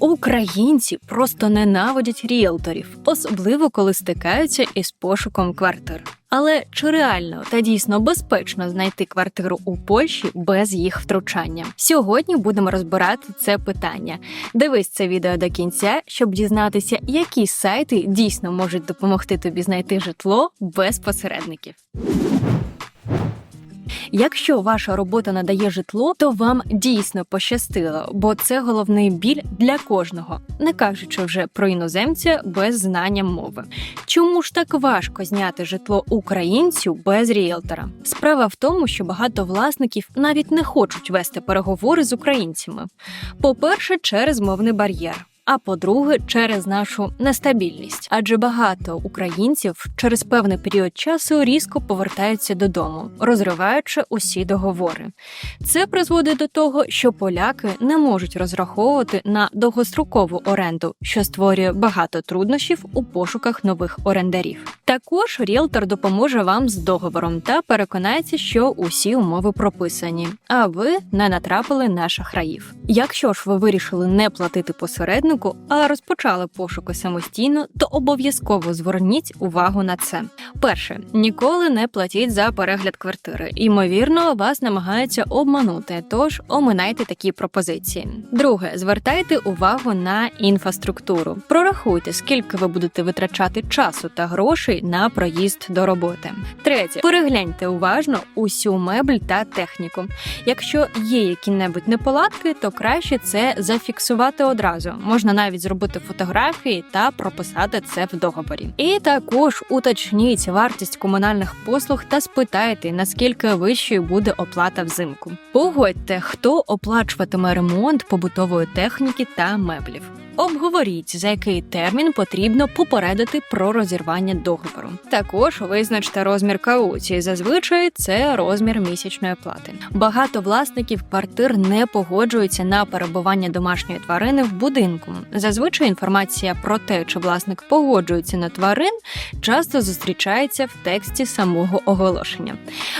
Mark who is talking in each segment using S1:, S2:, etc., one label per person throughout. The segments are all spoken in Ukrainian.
S1: Українці просто ненавидять ріелторів, особливо коли стикаються із пошуком квартир. Але чи реально та дійсно безпечно знайти квартиру у Польщі без їх втручання? Сьогодні будемо розбирати це питання. Дивись це відео до кінця, щоб дізнатися, які сайти дійсно можуть допомогти тобі знайти житло без посередників. Якщо ваша робота надає житло, то вам дійсно пощастило, бо це головний біль для кожного, не кажучи вже про іноземця без знання мови. Чому ж так важко зняти житло українцю без ріелтора? Справа в тому, що багато власників навіть не хочуть вести переговори з українцями. По-перше, через мовний бар'єр. А по-друге, через нашу нестабільність, адже багато українців через певний період часу різко повертаються додому, розриваючи усі договори. Це призводить до того, що поляки не можуть розраховувати на довгострокову оренду, що створює багато труднощів у пошуках нових орендарів. Також ріелтор допоможе вам з договором та переконається, що усі умови прописані, а ви не натрапили на шахраїв. Якщо ж ви вирішили не платити посереднику, а розпочали пошуки самостійно, то обов'язково зверніть увагу на це. Перше, ніколи не платіть за перегляд квартири. Ймовірно, вас намагаються обманути, тож оминайте такі пропозиції. Друге, звертайте увагу на інфраструктуру. Прорахуйте, скільки ви будете витрачати часу та грошей на проїзд до роботи. Третє, перегляньте уважно усю мебль та техніку. Якщо є які-небудь неполадки, то краще це зафіксувати одразу. Можна навіть зробити фотографії та прописати це в договорі. І також уточніть вартість комунальних послуг та спитайте, наскільки вищою буде оплата взимку. Погодьте, хто оплачуватиме ремонт побутової техніки та меблів. Обговоріть, за який термін потрібно попередити про розірвання договору. Також визначте розмір кауції. Зазвичай це розмір місячної плати. Багато власників квартир не погоджуються на перебування домашньої тварини в будинку. Зазвичай інформація про те, чи власник погоджується на тварин, часто зустрічається в тексті самого оголошення.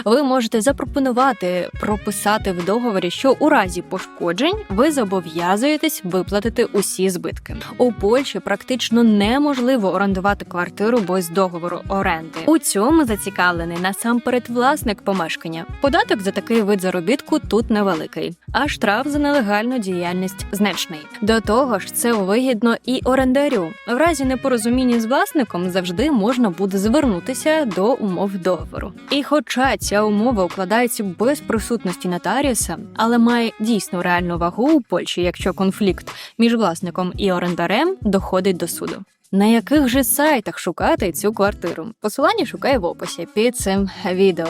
S1: Ви можете запропонувати прописати в договорі, що у разі пошкоджень ви зобов'язуєтесь виплатити усі збитки. У Польщі практично неможливо орендувати квартиру без договору оренди. У цьому зацікавлений насамперед власник помешкання. Податок за такий вид заробітку тут невеликий, а штраф за нелегальну діяльність значний. До того ж, це вигідно і орендарю. В разі непорозуміння з власником завжди можна буде звернутися до умов договору. І хоча ця умова укладається без присутності нотаріуса, але має дійсно реальну вагу у Польщі, якщо конфлікт між власником і орендарем доходить до суду. На яких же сайтах шукати цю квартиру? Посилання шукай в описі під цим відео.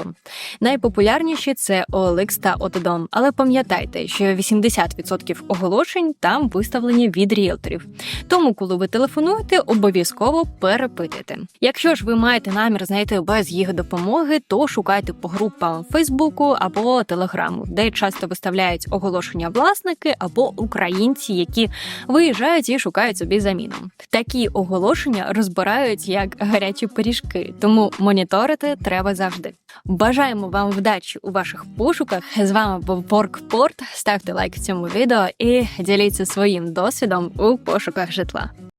S1: Найпопулярніші це OLX та Отодом, але пам'ятайте, що 80% оголошень там виставлені від ріелторів. Тому, коли ви телефонуєте, обов'язково перепитуйте. Якщо ж ви маєте намір знайти без їх допомоги, то шукайте по групам Фейсбуку або Телеграму, де часто виставляють оголошення власники або українці, які виїжджають і шукають собі заміну. Такі оголошення розбирають як гарячі пиріжки, тому моніторити треба завжди. Бажаємо вам вдачі у ваших пошуках. З вами був Воркпорт. Ставте лайк цьому відео і діліться своїм досвідом у пошуках житла.